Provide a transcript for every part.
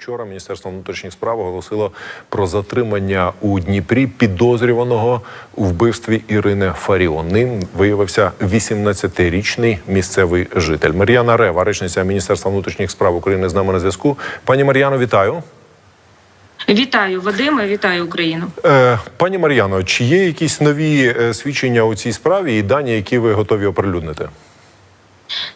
вчора Міністерство внутрішніх справ оголосило про затримання у Дніпрі підозрюваного у вбивстві Ірини Фаріон. Ним виявився 18-річний місцевий житель. Мар'яна Рева, речниця Міністерства внутрішніх справ України, з нами на зв'язку. Пані Мар'яно, вітаю. Вітаю Вадиме, вітаю Україну. Е, пані Мар'яно, чи є якісь нові е, свідчення у цій справі і дані, які ви готові оприлюднити?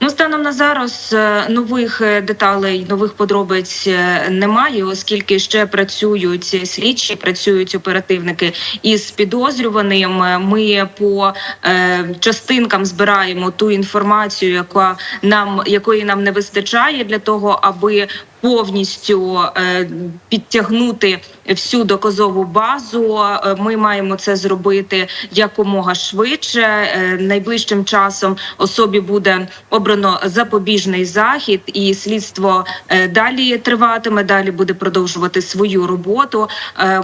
Ну, станом на зараз е, нових е, деталей, нових подробиць е, немає, оскільки ще працюють слідчі, працюють оперативники із підозрюваним. Ми по е, частинкам збираємо ту інформацію, яка нам якої нам не вистачає для того, аби повністю е, підтягнути всю доказову базу. Е, Ми маємо це зробити якомога швидше. Е, Найближчим часом особі буде обрано запобіжний захід, і слідство далі триватиме. Далі буде продовжувати свою роботу.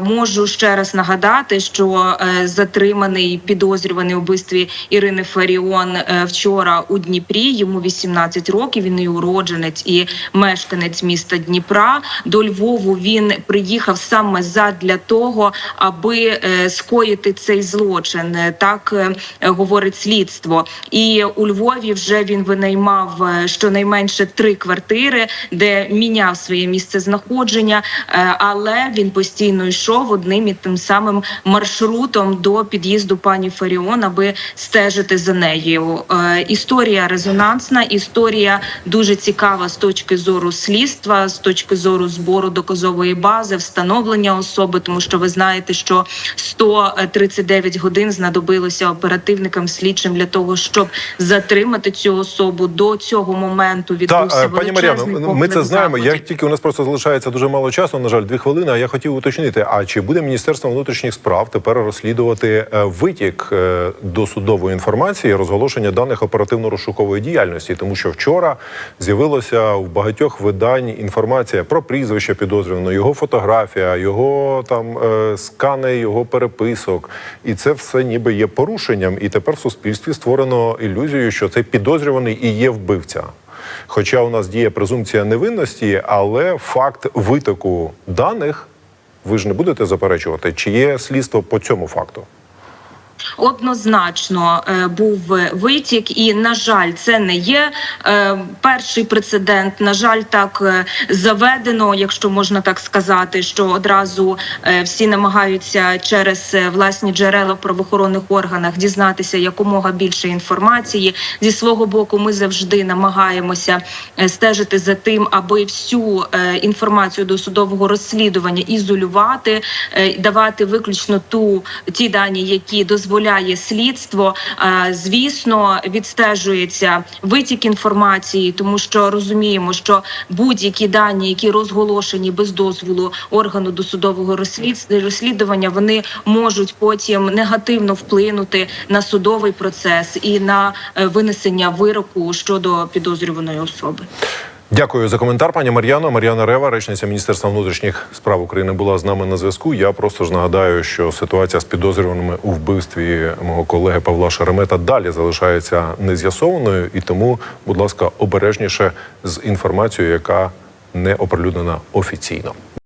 Можу ще раз нагадати, що затриманий підозрюваний у вбивстві Ірини Фаріон вчора у Дніпрі. Йому 18 років. Він і уродженець і мешканець міста Дніпра. До Львову він приїхав саме задля того, аби е, скоїти цей злочин. Е, Так е, говорить слідство. І у Львові вже він винаймав щонайменше три квартири, де міняв своє місце знаходження, але він постійно йшов одним і тим самим маршрутом до під'їзду пані Фаріон, аби стежити за нею. Історія резонансна, історія дуже цікава з точки зору слідства, з точки зору збору доказової бази, встановлення особи, тому що ви знаєте, що 139 годин знадобилося оперативникам слідчим для того, щоб затримати цю особу. До цього моменту Та відбувся е, пані Мар'яно, ми це знаємо. Я тільки у нас просто залишається дуже мало часу. На жаль, дві хвилини. А я хотів уточнити: а чи буде Міністерство внутрішніх справ тепер розслідувати е, витік е, досудової інформації, розголошення даних оперативно-розшукової діяльності? Тому що вчора з'явилося в багатьох видань інформація про прізвище підозрюваного, його фотографія, його там е, скани, його переписок, і це все ніби є порушенням. І тепер в суспільстві створено ілюзію, що цей підозрюваний і є вбивця. Хоча у нас діє презумпція невинності, але факт витоку даних ви ж не будете заперечувати, чи є слідство по цьому факту? Однозначно е, був витік, і на жаль, це не є е, перший прецедент. На жаль, так е, заведено, якщо можна так сказати, що одразу всі намагаються через власні джерела в правоохоронних органах дізнатися якомога більше інформації. Зі свого боку, ми завжди намагаємося стежити за тим, аби всю інформацію до судового розслідування ізолювати, давати виключно ту ті дані, які дозволяє слідство. Е, Звісно, відстежується витік інформації, тому що розуміємо, що будь-які дані, які розголошені без дозволу органу досудового розслід- розслідування, вони можуть потім негативно вплинути на судовий процес і на е, винесення вироку щодо підозрюваної особи. Дякую за коментар, пані Мар'яно. Мар'яна Рева, речниця Міністерства внутрішніх справ України, була з нами на зв'язку. Я просто ж нагадаю, що ситуація з підозрюваними у вбивстві мого колеги Павла Шеремета далі залишається нез'ясованою, і тому, будь ласка, обережніше з інформацією, яка не оприлюднена офіційно.